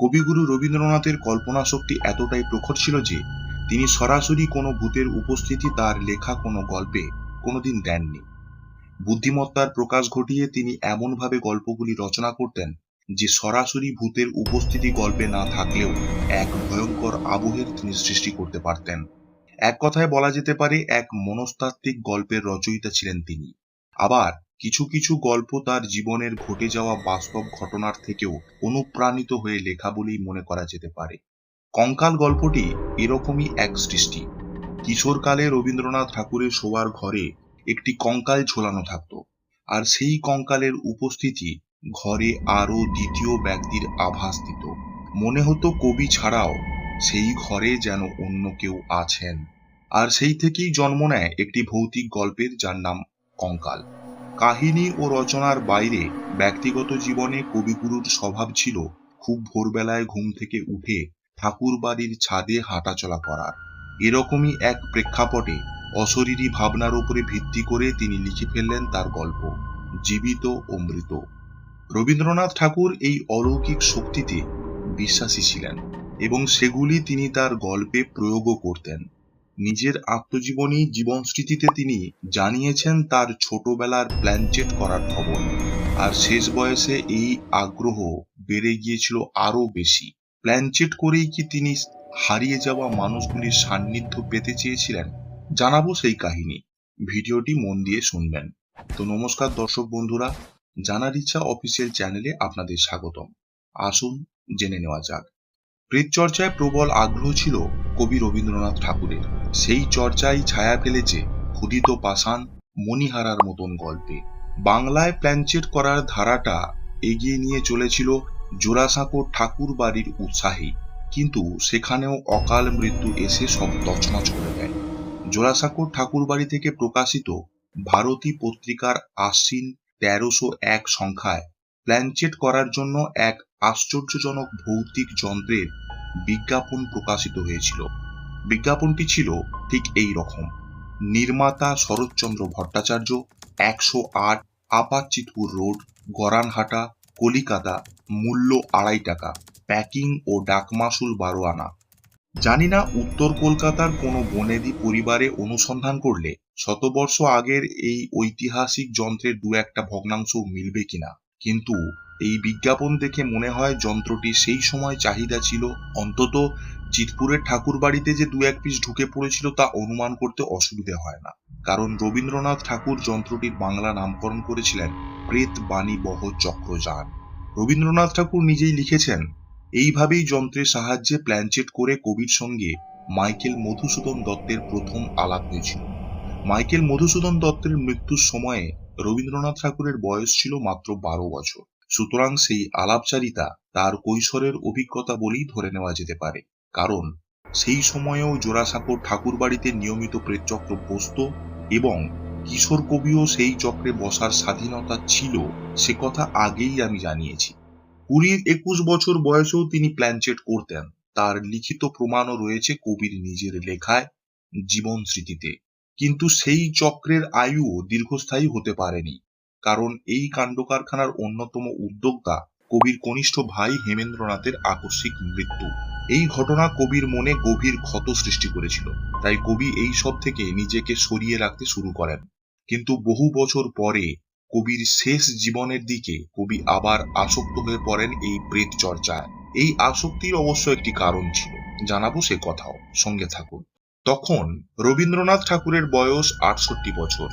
কবিগুরু রবীন্দ্রনাথের কল্পনা শক্তি এতটাই প্রখর ছিল যে, তিনি সরাসরি কোনো ভূতের উপস্থিতি তার লেখা কোনো গল্পে কোনোদিন দেননি। বুদ্ধিমত্তার প্রকাশ ঘটিয়ে তিনি এমনভাবে গল্পগুলি রচনা করতেন, যে সরাসরি ভূতের উপস্থিতি গল্পে না থাকলেও এক ভয়ঙ্কর আবহের তিনি সৃষ্টি করতে পারতেন। এক কথায় বলা যেতে পারে, এক মনস্তাত্ত্বিক গল্পের রচয়িতা ছিলেন তিনি। আবার কিছু কিছু গল্প তার জীবনের ঘটে যাওয়া বাস্তব ঘটনার থেকেও অনুপ্রাণিত হয়ে লেখা বলেই মনে করা যেতে পারে। কঙ্কাল গল্পটি এরকমই এক সৃষ্টি কিশোরকালে রবীন্দ্রনাথ ঠাকুরের শোয়ার ঘরে একটি কঙ্কাল ঝোলানো থাকতো আর সেই কঙ্কালের উপস্থিতি ঘরে আরও দ্বিতীয় ব্যক্তির আভাস দিত। মনে হতো কবি ছাড়াও সেই ঘরে যেন অন্য কেউ আছেন। আর সেই থেকেই জন্ম নেয় একটি ভৌতিক গল্পের যার নাম কঙ্কাল। কাহিনী ও রচনার বাইরে ব্যক্তিগত জীবনে কবিগুরুর স্বভাব ছিল খুব ভোরবেলায় ঘুম থেকে উঠে ঠাকুর বাড়ির ছাদে হাঁটাচলা করার। এরকমই এক প্রেক্ষাপটে অশরীরী ভাবনার উপরে ভিত্তি করে তিনি লিখে ফেললেন তার গল্প, জীবিত ও মৃত। রবীন্দ্রনাথ ঠাকুর এই অলৌকিক শক্তিতে বিশ্বাসী ছিলেন এবং সেগুলি তিনি তার গল্পে প্রয়োগও করতেন। নিজের আত্মজীবনী জীবন স্মৃতিতে তিনি জানিয়েছেন তার ছোটবেলার প্ল্যানচেট করার খবর। আর শেষ বয়সে এই আগ্রহ বেড়ে গিয়েছিল আরও বেশি। প্ল্যানচেট করেই কি তিনি হারিয়ে যাওয়া মানুষগুলির সান্নিধ্য পেতে চেয়েছিলেন? জানাব সেই কাহিনী। ভিডিওটি মন দিয়ে শুনবেন। তো নমস্কার দর্শক বন্ধুরা, জানার ইচ্ছা অফিসিয়াল চ্যানেলে আপনাদের স্বাগতম। আসুন জেনে নেওয়া যাক। প্রেত চর্চায় প্রবল আগ্রহ ছিল কবি রবীন্দ্রনাথ ঠাকুরের। সেই চর্চায় ছায়া ফেলেছে ক্ষুদিত পাষাণ মণিহারার মতন গল্পে। বাংলায় প্ল্যানচেট করার ধারাটা এগিয়ে নিয়ে চলেছিল জোড়াসাঁকোর ঠাকুর বাড়ির উৎসাহী কিন্তু সেখানেও অকাল মৃত্যু এসে সব তছনছ করে দেয়। জোড়াসাঁকোর ঠাকুর বাড়ি থেকে প্রকাশিত ভারতী পত্রিকার আশ্বিন তেরোশো এক সংখ্যায় প্ল্যানচেট করার জন্য এক আশ্চর্যজনক ভৌতিক যন্ত্রের বিজ্ঞাপন প্রকাশিত হয়েছিল। বিজ্ঞাপনটি ছিল ঠিক এই রকম। নির্মাতা শরৎচন্দ্র ভট্টাচার্য, একশো আট আপাচিতপুর রোড, গরানহাটা, কলিকাতা, মূল্য আড়াই টাকা, প্যাকিং ও ডাকমাসুল বারো আনা। জানি না উত্তর কলকাতার কোনো বনেদি পরিবারে অনুসন্ধান করলে শতবর্ষ আগের এই ঐতিহাসিক যন্ত্রের দু একটা ভগ্নাংশ মিলবে কিনা। কিন্তু এই বিজ্ঞাপন দেখে মনে হয় যন্ত্রটি সেই সময় চাহিদা ছিল। অন্তত চিতপুরের ঠাকুর বাড়িতে যে দু এক পিস ঢুকে পড়েছিল তা অনুমান করতে অসুবিধে হয় না। কারণ রবীন্দ্রনাথ ঠাকুর যন্ত্রটির বাংলা নামকরণ করেছিলেন প্রেত বাণী বহ চক্রযান। রবীন্দ্রনাথ ঠাকুর নিজেই লিখেছেন, এইভাবেই যন্ত্রের সাহায্যে প্ল্যানচেট করে কবির সঙ্গে মাইকেল মধুসূদন দত্তের প্রথম আলাপ হয়েছিল। মাইকেল মধুসূদন দত্তের মৃত্যুর সময়ে রবীন্দ্রনাথ ঠাকুরের বয়স ছিল মাত্র বারো বছর। সুতরাং সেই আলাপচারিতা তার কৈশোরের অভিজ্ঞতা বলেই ধরে নেওয়া যেতে পারে। কারণ সেই সময়েও জোড়াসাঁকোর ঠাকুর বাড়িতে নিয়মিত প্রেতচক্র বসত এবং কিশোর কবিও সেই চক্রে বসার স্বাধীনতা ছিল সে কথা আগেই আমি জানিয়েছি। কুড়ি একুশ বছর বয়সেও তিনি প্ল্যানচেট করতেন। তার লিখিত প্রমাণও রয়েছে কবির নিজের লেখায়, জীবন স্মৃতিতে। কিন্তু সেই চক্রের আয়ু দীর্ঘস্থায়ী হতে পারেনি। কারণ এই কাণ্ড কারখানার অন্যতম উদ্যোক্তা কবির কনিষ্ঠ ভাই হেমেন্দ্রনাথের আকস্মিক মৃত্যু। এই ঘটনা কবির মনে গভীর ক্ষত সৃষ্টি করেছিল। তাই কবি এই সব থেকে নিজেকে সরিয়ে রাখতে শুরু করেন। কিন্তু বহু বছর পরে কবির শেষ জীবনের দিকে কবি আবার আসক্ত হয়ে পড়েন এই প্রেত চর্চায়। এই আসক্তির অবশ্য একটি কারণ ছিল। জানাব সে কথাও। সঙ্গে থাকুন। তখন রবীন্দ্রনাথ ঠাকুরের বয়স আটষট্টি বছর।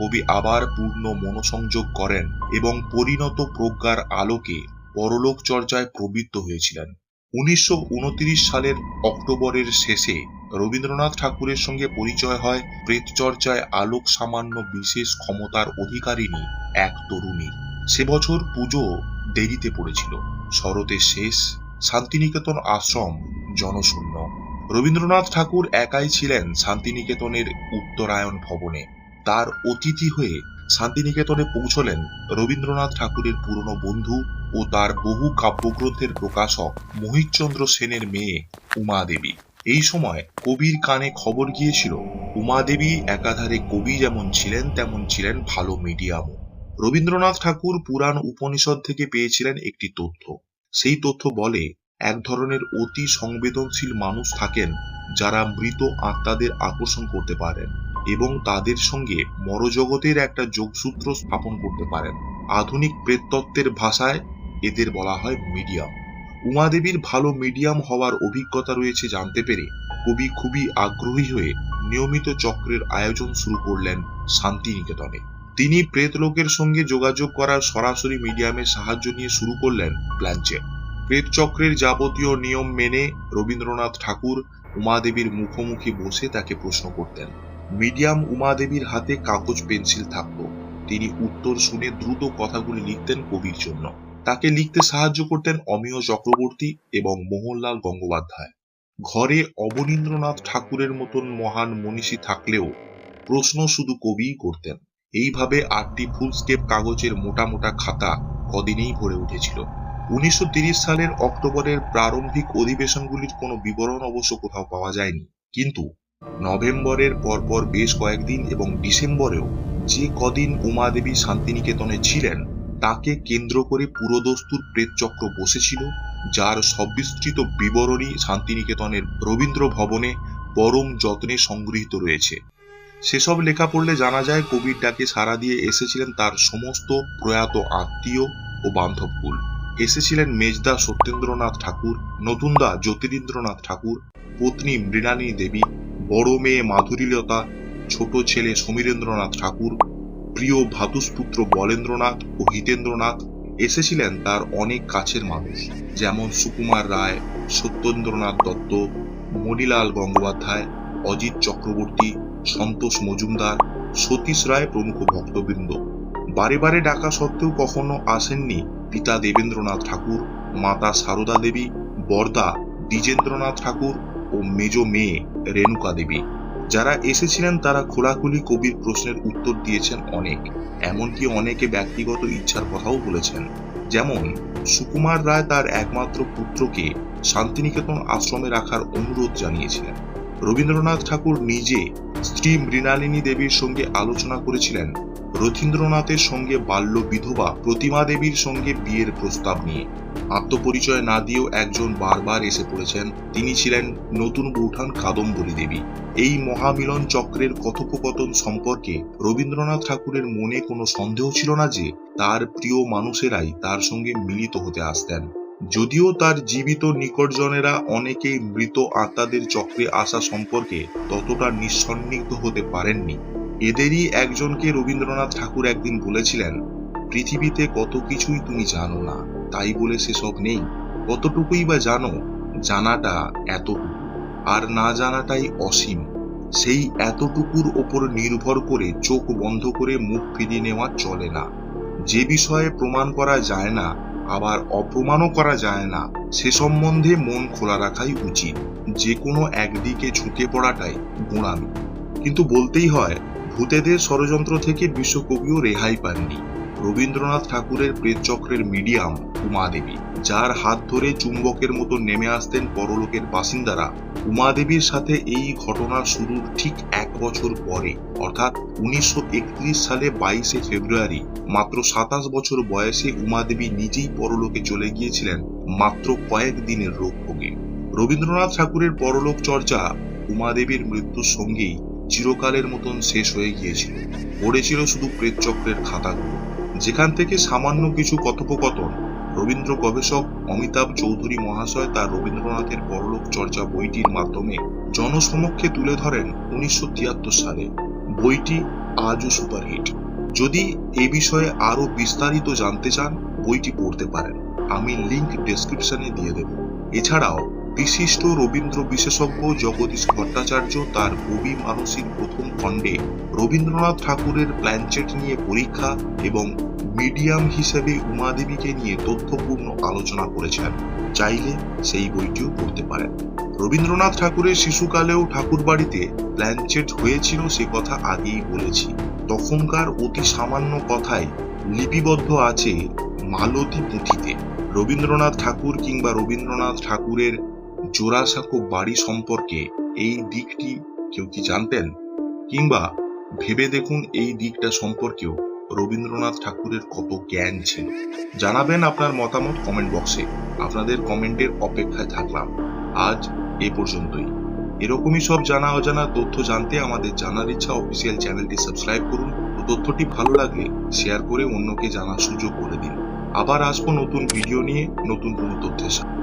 কবি আবার পূর্ণ মনোসংযোগ করেন এবং পরিণত প্রজ্ঞার আলোকে পরলোক চর্চায় প্রবৃত্ত হয়েছিলেন। উনিশশো উনত্রিশ সালের অক্টোবরের শেষে রবীন্দ্রনাথ ঠাকুরের সঙ্গে পরিচয় হয় প্রেত চর্চায় আলোক সামান্য বিশেষ ক্ষমতার অধিকারিণী এক তরুণীর সে বছর পুজো দেরিতে পড়েছিল। শরতের শেষ শান্তিনিকেতন আশ্রম জনশূন্য। রবীন্দ্রনাথ ঠাকুর একাই ছিলেন শান্তিনিকেতনের উত্তরায়ণ ভবনে। তার অতিথি হয়ে শান্তিনিকেতনে পৌঁছলেন রবীন্দ্রনাথ ঠাকুরের পুরনো বন্ধু ও তার বহু কাব্যগ্রন্থের প্রকাশক মোহিতচন্দ্র সেনের মেয়ে উমা দেবী এই সময় কবির কানে খবর গিয়েছিল উমা দেবী একাধারে কবি যেমন ছিলেন, তেমন ছিলেন ভালো মিডিয়ামও। রবীন্দ্রনাথ ঠাকুর পুরাণ উপনিষদ থেকে পেয়েছিলেন একটি তথ্য। সেই তথ্য বলে, এক ধরনের অতি সংবেদনশীল মানুষ থাকেন যারা মৃত আত্মাদের আকর্ষণ করতে পারেন। এবং তাদের সঙ্গে মরজগতের একটা যোগসূত্র স্থাপন করতে পারেন। আধুনিক প্রেততত্ত্বের ভাষায় এদের বলা হয় মিডিয়াম। উমাদেবীর ভালো মিডিয়াম হওয়ার অভিজ্ঞতা রয়েছে জানতে পেরে কবি খুবই আগ্রহী হয়ে নিয়মিত চক্রের আয়োজন শুরু করলেন শান্তিনিকেতনে। তিনি প্রেতলোকের সঙ্গে যোগাযোগ করার সরাসরি মিডিয়ামের সাহায্য নিয়ে শুরু করলেন প্ল্যানচেট প্রেত চক্রের যাবতীয় নিয়ম মেনে রবীন্দ্রনাথ ঠাকুর উমাদেবীর মুখোমুখি বসে তাকে প্রশ্ন করতেন। মিডিয়াম উমাদেবীর হাতে কাগজ, পেন্সিল থাকত তিনি উত্তর শুনে দ্রুত কথাগুলি লিখতেন কবির জন্য। তাকে লিখতে সাহায্য করতেন অমিয় চক্রবর্তী এবং মোহনলাল গঙ্গোপাধ্যায়। ঘরে অবনীন্দ্রনাথ ঠাকুরের মতন মহান মনীষী থাকলেও প্রশ্ন শুধু কবিই করতেন। এইভাবে আটটি ফুল স্টেপ কাগজের মোটা মোটা খাতা কদিনেই ভরে উঠেছিল। উনিশশো সালের অক্টোবরের প্রারম্ভিক অধিবেশনগুলির কোনো বিবরণ অবশ্য কোথাও পাওয়া যায়নি। কিন্তু নভেম্বরের পরপর বেশ কয়েকদিন এবং ডিসেম্বরেও যে কদিন উমাদেবী শান্তিনিকেতনে ছিলেন, তাকে কেন্দ্র করে পুরোদস্তুর প্রেতচক্র বসেছিল, যার সবিস্তৃত বিবরণী শান্তিনিকেতনের রবীন্দ্র ভবনে পরম যত্নে সংগৃহীত রয়েছে। সেসব লেখা পড়লে জানা যায়, কবির ডাকে সাড়া দিয়ে এসেছিলেন তার সমস্ত প্রয়াত আত্মীয় ও বান্ধবকুল। এসেছিলেন মেজদা সত্যেন্দ্রনাথ ঠাকুর, নতুনদা জ্যোতিরিন্দ্রনাথ ঠাকুর, পত্নী মৃণালী দেবী বড় মেয়ে মাধুরীলতা, ছোট ছেলে সমীরেন্দ্রনাথ ঠাকুর, প্রিয় ভাতুষপুত্র বলেন্দ্রনাথ ও হিতেন্দ্রনাথ এসেছিলেন তার অনেক কাছের মানুষ, যেমন সুকুমার রায়, সত্যেন্দ্রনাথ দত্ত, মণিলাল গঙ্গোপাধ্যায়, অজিত চক্রবর্তী, সন্তোষ মজুমদার, সতীশ রায় প্রমুখ ভক্তবৃন্দ। বারে বারে ডাকা সত্ত্বেও কখনো আসেননি পিতা দেবেন্দ্রনাথ ঠাকুর, মাতা সারদা দেবী, বর্দা দ্বিজেন্দ্রনাথ ঠাকুর ও মেজ মেয়ে রেণুকা দেবী। যারা এসেছিলেন, তারা খোলাখুলি কবির প্রশ্নের উত্তর দিয়েছেন অনেক। এমনকি অনেকে ব্যক্তিগত ইচ্ছার কথাও বলেছেন। যেমন, সুকুমার রায় তার একমাত্র পুত্রকে শান্তিনিকেতন আশ্রমে রাখার অনুরোধ জানিয়েছিলেন। রবীন্দ্রনাথ ঠাকুর নিজে স্ত্রী মৃণালিনী দেবীর সঙ্গে আলোচনা করেছিলেন রথীন্দ্রনাথের সঙ্গে বাল্য বিধবা প্রতিমা দেবীর সঙ্গে বিয়ের প্রস্তাব নিয়ে। আত্মপরিচয় না দিয়েও একজন বারবার এসে পড়েছেন। তিনি ছিলেন নতুন বৌঠান কাদম্বরী দেবী। এই মহামিলন চক্রের কথোপকথন সম্পর্কে রবীন্দ্রনাথ ঠাকুরের মনে কোনো সন্দেহ ছিল না যে, তার প্রিয় মানুষেরাই তার সঙ্গে মিলিত হতে আসতেন। যদিও তার জীবিত নিকটজনেরা অনেকেই মৃত আত্মাদের চক্রে আসা সম্পর্কে ততটা নিঃসন্দিগ্ধ হতে পারেননি। এদেরই একজনকে রবীন্দ্রনাথ ঠাকুর একদিন বলেছিলেন, পৃথিবীতে কত কিছুই তুমি জানো না, তাই বলে সেসব নেই। কতটুকুই বা জানো, জানাটা এতটুকু। আর না জানাটাই অসীম। সেই এতটুকুর ওপর নির্ভর করে চোখ বন্ধ করে মুখ ফিরিয়ে নেওয়া চলে না। যে বিষয়ে প্রমাণ করা যায় না, আবার অপ্রমাণও করা যায় না, সে সম্বন্ধে মন খোলা রাখাই উচিত। যে কোনো একদিকে ঝুঁকে পড়াটাই গোড়ামি কিন্তু বলতেই হয় ভূতেদের ষড়যন্ত্র থেকে বিশ্বকবিও রেহাই পাননি। রবীন্দ্রনাথ ঠাকুরের প্রেতচক্রের মিডিয়াম উমাদেবী, যার হাত ধরে চুম্বকের মতো নেমে আসতেন পরলোকের বাসিন্দারা। উমাদেবীর সাথে এই ঘটনা শুরুর ঠিক এক বছর পরে, অর্থাৎ উনিশশো একত্রিশ সালে বাইশে ফেব্রুয়ারি, মাত্র সাতাশ বছর বয়সে উমাদেবী নিজেই পরলোকে চলে গিয়েছিলেন, মাত্র কয়েক দিনের রোগ ভোগে। রবীন্দ্রনাথ ঠাকুরের পরলোক চর্চা উমাদেবীর মৃত্যুর সঙ্গেই চিরকালের মতন শেষ হয়ে গিয়েছিল। পড়েছিল শুধু প্রেতচক্রের খাতাগুলো। যেখান থেকে সামান্য কিছু কথোপকথন, রবীন্দ্র গবেষক অমিতাভ চৌধুরী মহাশয় তার রবীন্দ্রনাথের পরলোক চর্চা বইটির মাধ্যমে জনসমক্ষে তুলে ধরেন উনিশশো তিয়াত্তর সালে। বইটি আজও সুপারহিট। যদি এ বিষয়ে আরও বিস্তারিত জানতে চান, বইটি পড়তে পারেন। আমি লিংক ডেসক্রিপশনে দিয়ে দেব। এছাড়াও বিশিষ্ট রবীন্দ্র বিশেষজ্ঞ জগদীশ ভট্টাচার্য তার কবি মানসিক প্রথম খণ্ডে রবীন্দ্রনাথ ঠাকুরের প্ল্যানচেট নিয়ে পরীক্ষা এবং মিডিয়াম হিসেবে উমাদেবীকে নিয়ে তথ্যপূর্ণ আলোচনা করেছেন। চাইলে সেই বইটিও পড়তে পারেন। রবীন্দ্রনাথ ঠাকুরের শিশুকালেও ঠাকুর বাড়িতে প্ল্যানচেট হয়েছিল সে কথা আগেই বলেছি। তখনকার অতি সামান্য কথায় লিপিবদ্ধ আছে মালতী পুঁথিতে। রবীন্দ্রনাথ ঠাকুর কিংবা রবীন্দ্রনাথ ঠাকুরের জোড়াসাঁকো বাড়ি সম্পর্কে এই দিকটি কেউ কি জানতেন? কিংবা ভেবে দেখুন এই দিকটা সম্পর্কেও রবীন্দ্রনাথ ঠাকুরের কত জ্ঞান ছিল। জানাবেন আপনার মতামত কমেন্ট বক্সে আপনাদের কমেন্টের অপেক্ষায় থাকলাম। আজ এ পর্যন্তই। এরকমই সব জানা অজানা তথ্য জানতে আমাদের জানার ইচ্ছা অফিসিয়াল চ্যানেলটি সাবস্ক্রাইব করুন। ও তথ্যটি ভালো লাগলে শেয়ার করে অন্যকে জানার সুযোগ করে দিন। আবার আসব নতুন ভিডিও নিয়ে নতুন কোনো তথ্যের সাথে।